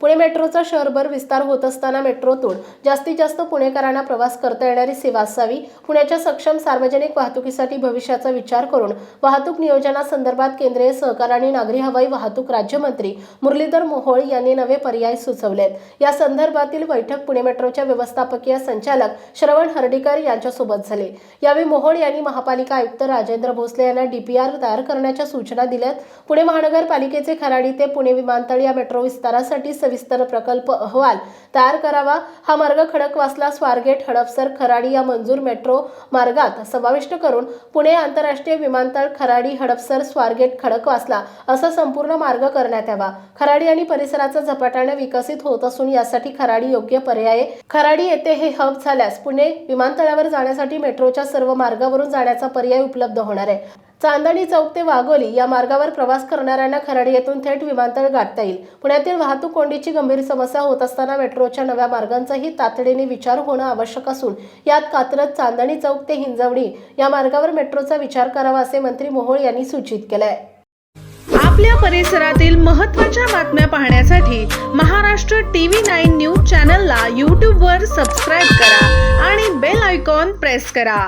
पुणे मेट्रोचा शहरभर विस्तार होत असताना मेट्रोतून जास्तीत जास्त पुणेकरांना प्रवास करता येणारी सेवा असावी. पुण्याच्या सक्षम सार्वजनिक वाहतुकीसाठी भविष्याचा विचार करून वाहतूक नियोजनासंदर्भात केंद्रीय सहकार आणि नागरी हवाई वाहतूक राज्यमंत्री मुरलीधर मोहोळ यांनी नवे पर्याय सुचवलेत. या संदर्भातील बैठक पुणे मेट्रोच्या व्यवस्थापकीय संचालक श्रवण हर्डीकर यांच्यासोबत झाली. यावेळी मोहोळ यांनी महापालिका आयुक्त राजेंद्र भोसले यांना डीपीआर तयार करण्याच्या सूचना दिल्यात. पुणे महानगरपालिकेचे खराडी ते पुणे विमानतळ या मेट्रो विस्तारासाठी सविस्तर प्रकल्प अहवाल तयार करावा. हा मार्ग खडकवासला स्वारगेट हडपसर खराडी या मंजूर मेट्रो मार्गात समाविष्ट करून पुणे आंतरराष्ट्रीय विमानतळ खराडी हडपसर स्वारगेट खडकवासला असा संपूर्ण मार्ग करण्यात यावा. खराडी आणि परिसराचा झपाट्याने विकसित होत असून यासाठी खराडी योग्य पर्याय खराडी येथे हे हब झाल्यास पुणे विमानतळावर जाण्यासाठी मेट्रोच्या सर्व मार्गावरून जाण्याचा पर्याय उपलब्ध होणार आहे. चांदणी चौक ते वाघोली या मार्गावर प्रवास करणाऱ्यांना खराडी येथून थेट विमानतळ गाठता येईल. पुण्यातील वाहतूक कोंडीची गंभीर समस्या होत असताना मेट्रोच्या नव्या मार्गांचाही तातडीने विचार होणं आवश्यक असून यात कात्रज चांदणी चौक ते हिंजवडी या मार्गावर मेट्रोचा विचार करावा असे मंत्री मोहोळ यांनी सूचित केलंय. आपल्या परिसरातील महत्त्वाच्या बातम्या पाहण्यासाठी महाराष्ट्र टीव्ही नाईन न्यूज चॅनलला यूट्यूबवर सबस्क्राईब करा आणि बेल आयकॉन प्रेस करा.